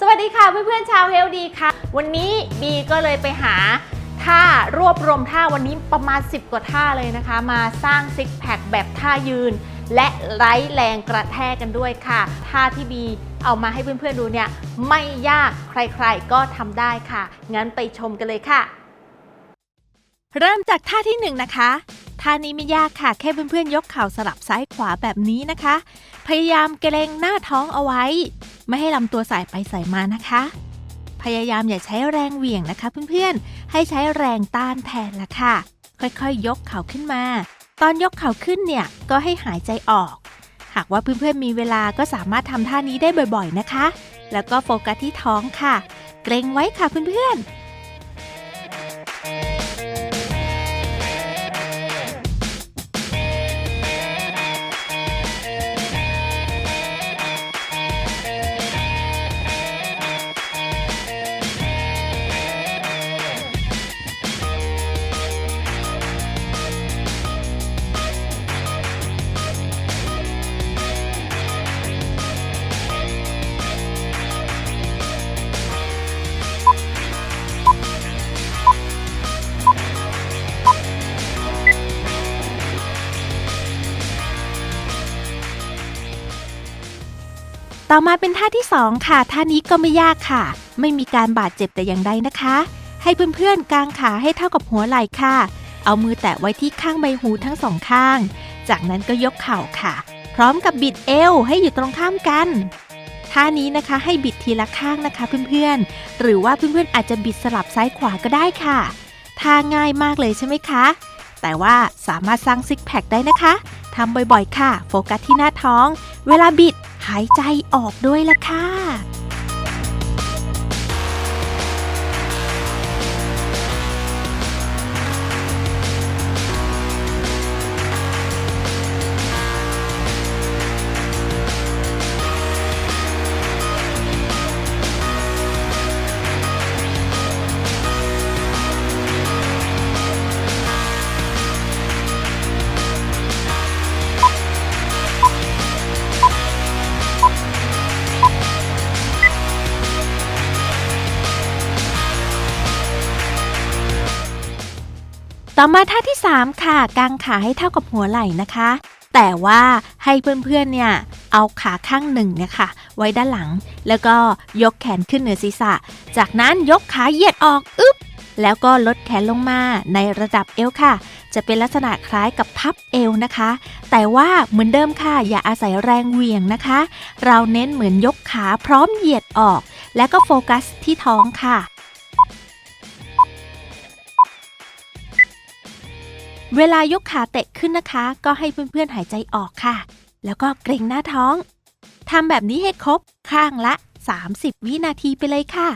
สวัสดีค่ะเพื่อนๆชาวเฮลดีค่ะ วันนี้บีก็เลยไปหาท่ารวบรวมท่าวันนี้ประมาณ 10 กว่าท่าเลยนะคะ มาสร้างซิกแพคแบบท่ายืน และไร้แรงกระแทกกันด้วยค่ะ ท่าที่บีเอามาให้เพื่อนๆดูเนี่ย ไม่ยากใครๆก็ทำได้ค่ะ งั้นไปชมกันเลยค่ะ เริ่มจากท่าที่หนึ่งนะคะท่านี้ไม่ยากค่ะ แค่เพื่อนๆยกเข่าสลับซ้ายขวาแบบนี้นะคะ พยายามเกรงหน้าท้องเอาไว้ ไม่ให้ลำตัวสายไปสายมานะคะ พยายามอย่าใช้แรงเหวี่ยงนะคะเพื่อนๆ ให้ใช้แรงต้านแทนละค่ะ ค่อยๆ ยกเข่าขึ้นมา ตอนยกเข่าขึ้นเนี่ยก็ให้หายใจออก หากว่าเพื่อนๆมีเวลาก็สามารถทำท่านี้ได้บ่อยๆนะคะ แล้วก็โฟกัสที่ท้องค่ะ เกรงไว้ค่ะเพื่อนๆ ต่อมาเป็นท่าที่ 2 ค่ะ ท่านี้ก็ไม่ยากค่ะ ไม่มีการบาดเจ็บแต่อย่างใดนะคะ ให้เพื่อนๆกางขาให้เท่ากับหัวไหล่ค่ะ เอามือแตะไว้ที่ข้างใบหูทั้งสองข้าง จากนั้นก็ยกเข่าค่ะ พร้อมกับบิดเอวให้อยู่ตรงข้ามกันท่านี้นะคะให้บิดทีละข้างนะคะเพื่อนๆ หรือว่าเพื่อนๆอาจจะบิดสลับซ้ายขวาก็ได้ค่ะท่าง่ายมากเลยใช่ไหมคะ แต่ว่าสามารถสร้างซิกแพคได้นะคะทำบ่อยๆ ค่ะ โฟกัสที่หน้าท้อง เวลาบิด หายใจออกด้วยล่ะค่ะ ต่อมาท่าที่ 3 ค่ะกางขาให้เท่ากับหัวไหล่นะคะ แต่ว่าให้เพื่อนๆเนี่ยเอาขาข้างหนึ่งเนี่ยค่ะ ไว้ด้านหลัง แล้วก็ยกแขนขึ้นเหนือศีรษะ จากนั้นยกขาเหยียดออกอึ๊บแล้วก็ลดแขนลงมาในระดับเอวค่ะ จะเป็นลักษณะคล้ายกับพับเอวนะคะ แต่ว่าเหมือนเดิมค่ะ อย่าอาศัยแรงเหวี่ยงนะคะ เราเน้นเหมือนยกขาพร้อมเหยียดออก และก็โฟกัสที่ท้องค่ะ เวลายกขาเตะขึ้นนะคะ ก็ให้เพื่อนๆหายใจออกค่ะ แล้วก็เกรงหน้าท้องทำแบบนี้ให้ครบข้างละ 30 วินาทีไปเลยค่ะ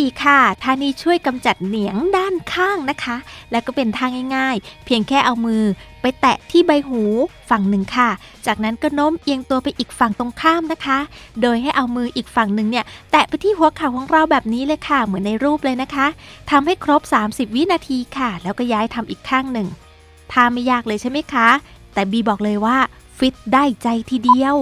4 ค่ะท่านี้ช่วยกำจัดเหนียงด้านข้างนะคะ แล้วก็เป็นท่าง่ายๆ เพียงแค่เอามือไปแตะที่ใบหูฝั่งหนึ่งค่ะ จากนั้นก็โน้มเอียงตัวไปอีกฝั่งตรงข้ามนะคะ โดยให้เอามืออีกฝั่งหนึ่งเนี่ย แตะไปที่หัวเข่าของเราแบบนี้เลยค่ะ เหมือนในรูปเลยนะคะทำให้ครบ 30 วินาทีค่ะ แล้วก็ย้ายทำอีกข้างหนึ่งท่าไม่ยากเลยใช่ไหมคะ แต่บีบอกเลยว่าฟิตได้ใจทีเดียว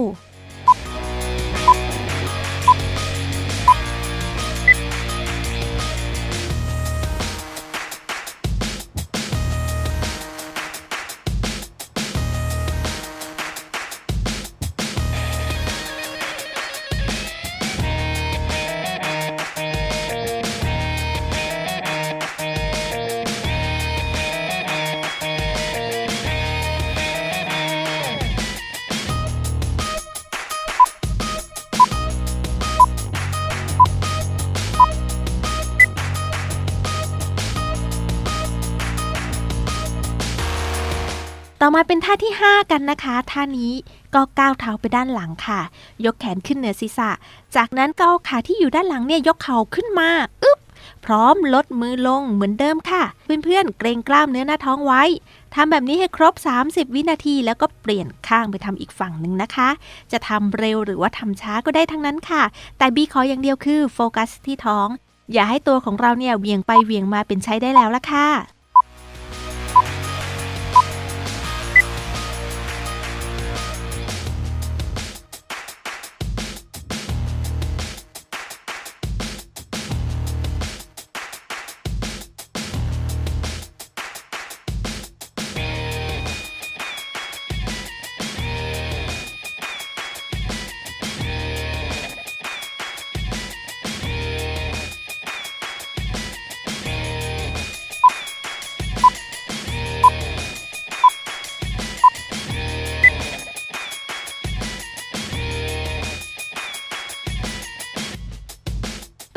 ต่อมาเป็นท่าที่ 5 กันนะคะ ท่านี้ก็ก้าวเท้าไปด้านหลังค่ะ ยกแขนขึ้นเหนือศีรษะ จากนั้นก็เอาขาที่อยู่ด้านหลังเนี่ยยกเข่าขึ้นมาอึ๊บพร้อมลดมือลงเหมือนเดิมค่ะ เพื่อนๆเกรงกล้ามเนื้อหน้าท้องไว้ทำแบบนี้ให้ครบ 30 วินาที แล้วก็เปลี่ยนข้างไปทำอีกฝั่งหนึ่งนะคะ จะทำเร็วหรือว่าทำช้าก็ได้ทั้งนั้นค่ะ แต่บีขออย่างเดียวคือโฟกัสที่ท้อง อย่าให้ตัวของเราเนี่ยเวี่ยงไปเวี่ยงมาเป็นใช้ได้แล้วละค่ะ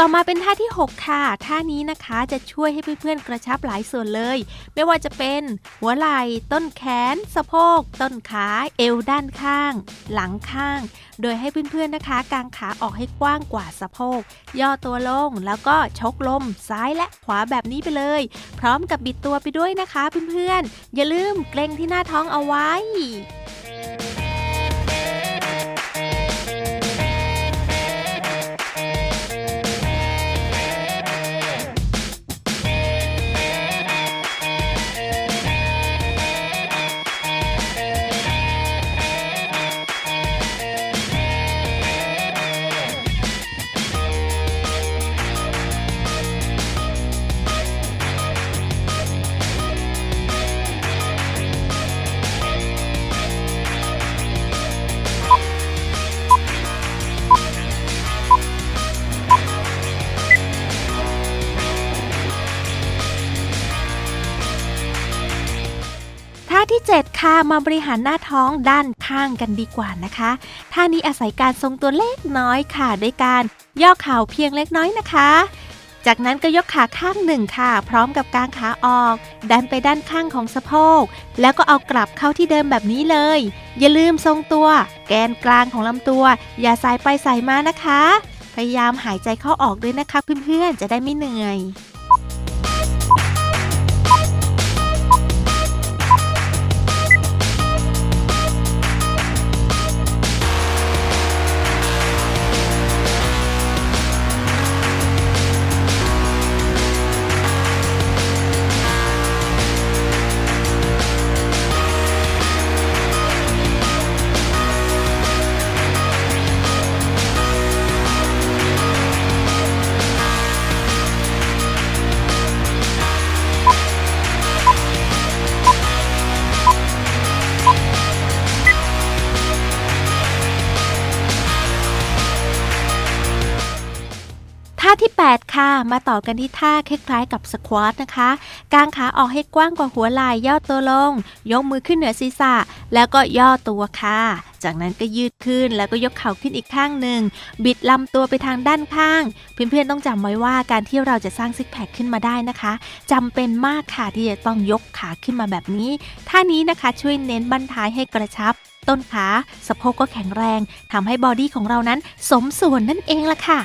ต่อมาเป็นท่าที่ 6 ค่ะ ท่านี้นะคะจะช่วยให้เพื่อนๆกระชับหลายส่วนเลย ไม่ว่าจะเป็นหัวไหล่ ต้นแขน สะโพก ต้นขา เอวด้านข้าง หลังข้าง โดยให้เพื่อนๆนะคะกางขาออกให้กว้างกว่าสะโพก ย่อตัวลง แล้วก็ชกลม ซ้ายและขวาแบบนี้ไปเลย พร้อมกับบิดตัวไปด้วยนะคะเพื่อนๆ อย่าลืมเกรงที่หน้าท้องเอาไว้ ค่ะมาบริหารหน้าท้องด้านข้างกันดีกว่านะคะท่านี้อาศัยการทรงตัวเล็กน้อยค่ะด้วยการย่อเข่าเพียงเล็กน้อยนะคะ จากนั้นก็ยกขาข้างหนึ่งค่ะ พร้อมกับกางขาออก ดันไปด้านข้างของสะโพก แล้วก็เอากลับเข้าที่เดิมแบบนี้เลย อย่าลืมทรงตัว แกนกลางของลำตัว อย่าสายไปสายมานะคะ พยายามหายใจเข้าออกด้วยนะคะเพื่อนๆจะได้ไม่เหนื่อยาที่ 8 ค่ะ มาต่อกันที่ท่าคล้ายๆกับสควอตนะคะกางขาออกให้กว้างกว่าหัวไหล่ย่อตัวลง ยกมือขึ้นเหนือศีรษะ แล้วก็ย่อตัวค่ะ จากนั้นก็ยืดขึ้นแล้วก็ยกเข่าขึ้นอีกข้างหนึ่ง บิดลำตัวไปทางด้านข้าง เพื่อนๆต้องจำไว้ว่าการที่เราจะสร้างซิกแพคขึ้นมาได้นะคะจำเป็นมากค่ะที่จะต้องยกขาขึ้นมาแบบนี้ ท่านี้นะคะช่วยเน้นบั้นท้ายให้กระชับ ต้นขาสะโพกก็แข็งแรงทำให้บอดี้ของเรานั้นสมส่วนนั่นเองล่ะค่ะ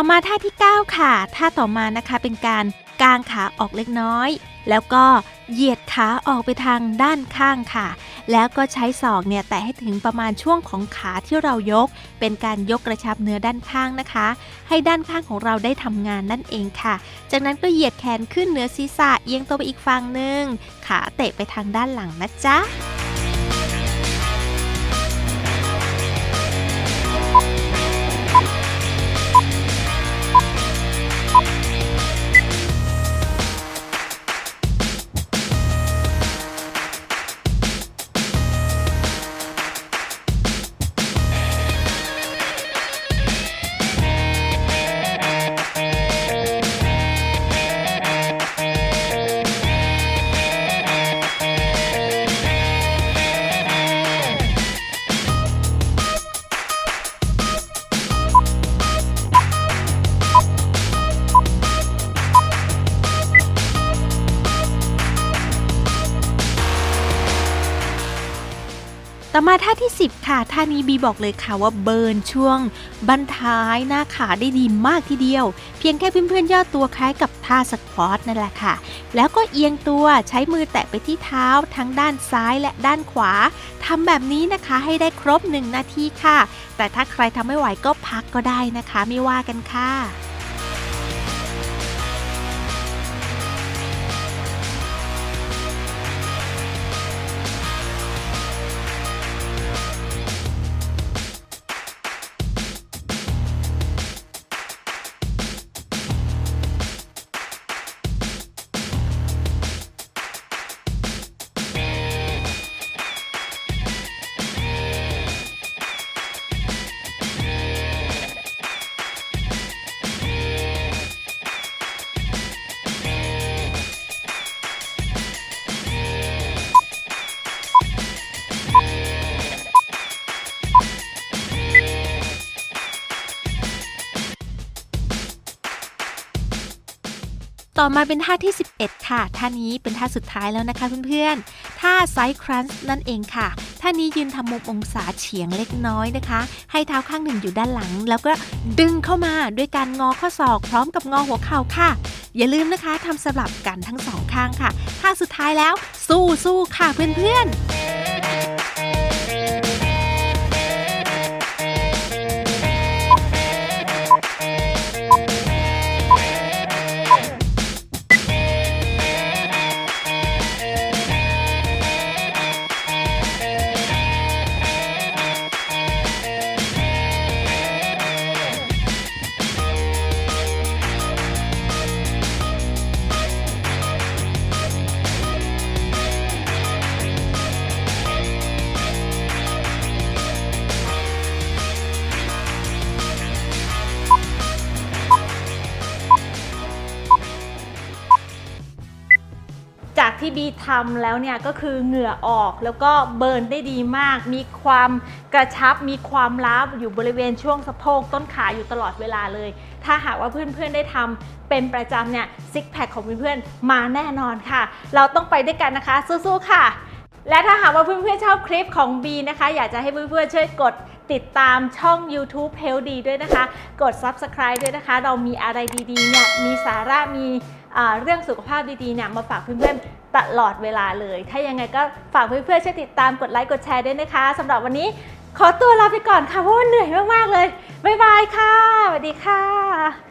ต่อมาท่าที่ 9 ค่ะ ท่าต่อมานะคะเป็นการกางขาออกเล็กน้อย แล้วก็เหยียดขาออกไปทางด้านข้างค่ะ แล้วก็ใช้ศอกเนี่ยแตะให้ถึงประมาณช่วงของขาที่เรายก เป็นการยกกระชับเนื้อด้านข้างนะคะ ให้ด้านข้างของเราได้ทำงานนั่นเองค่ะ จากนั้นก็เหยียดแขนขึ้นเหนือศีรษะเอียงตัวไปอีกฝั่งหนึ่งขาเตะไปทางด้านหลังนะจ๊ะ ต่อมาท่าที่ 10 ค่ะท่านี้บีบอกเลยค่ะว่าเบิร์นช่วงบันท้ายหน้าขาได้ดีมากทีเดียว เพียงแค่เพื่อนๆย่อตัวคล้ายกับท่าสควอตนั่นแหละค่ะ แล้วก็เอียงตัวใช้มือแตะไปที่เท้าทั้งด้านซ้ายและด้านขวาทำแบบนี้นะคะให้ได้ครบ 1 นาทีค่ะ แต่ถ้าใครทำไม่ไหวก็พักก็ได้นะคะ ไม่ว่ากันค่ะ ต่อมาเป็นท่าที่ 11 ค่ะ ท่านี้เป็นท่าสุดท้ายแล้วนะคะเพื่อนๆ ท่าไซด์ครันช์นั่นเองค่ะ ท่านี้ยืนทำมุมองศาเฉียงเล็กน้อยนะคะ ให้เท้าข้างหนึ่งอยู่ด้านหลัง แล้วก็ดึงเข้ามาด้วยการงอข้อศอกพร้อมกับงอหัวเข่าค่ะ อย่าลืมนะคะทำสลับกันทั้งสองข้างค่ะ ท่าสุดท้ายแล้ว สู้สู้ๆค่ะเพื่อนๆ ทำแล้วเนี่ยก็คือเหงื่อออกแล้วก็เบิร์นได้ดีมาก มีความกระชับ มีความล้าอยู่บริเวณช่วงสะโพกต้นขาอยู่ตลอดเวลาเลย ถ้าหากว่าเพื่อนๆได้ทำเป็นประจำเนี่ยซิกแพคของเพื่อนๆมาแน่นอนค่ะ เราต้องไปด้วยกันนะคะสู้ๆค่ะ และถ้าหากว่าเพื่อนๆชอบคลิปของ B นะคะ อยากจะให้เพื่อนๆช่วยกดติดตามช่อง YouTube h e a l t h ด้วยนะคะ กด Subscribe ด้วยนะคะ เรามีอะไรดีๆเนี่ย มีสาระ มีเรื่องสุขภาพดีๆเนี่ย มาฝากเพื่อนๆ ตลอดเวลาเลย ถ้ายังไงก็ฝากเพื่อนๆช่วยติดตามกดไลค์กดแชร์ด้วยนะคะสำหรับวันนี้ขอตัวลาไปก่อนค่ะเพราะว่าเหนื่อยมากๆเลยบ๊ายบายค่ะสวัสดีค่ะ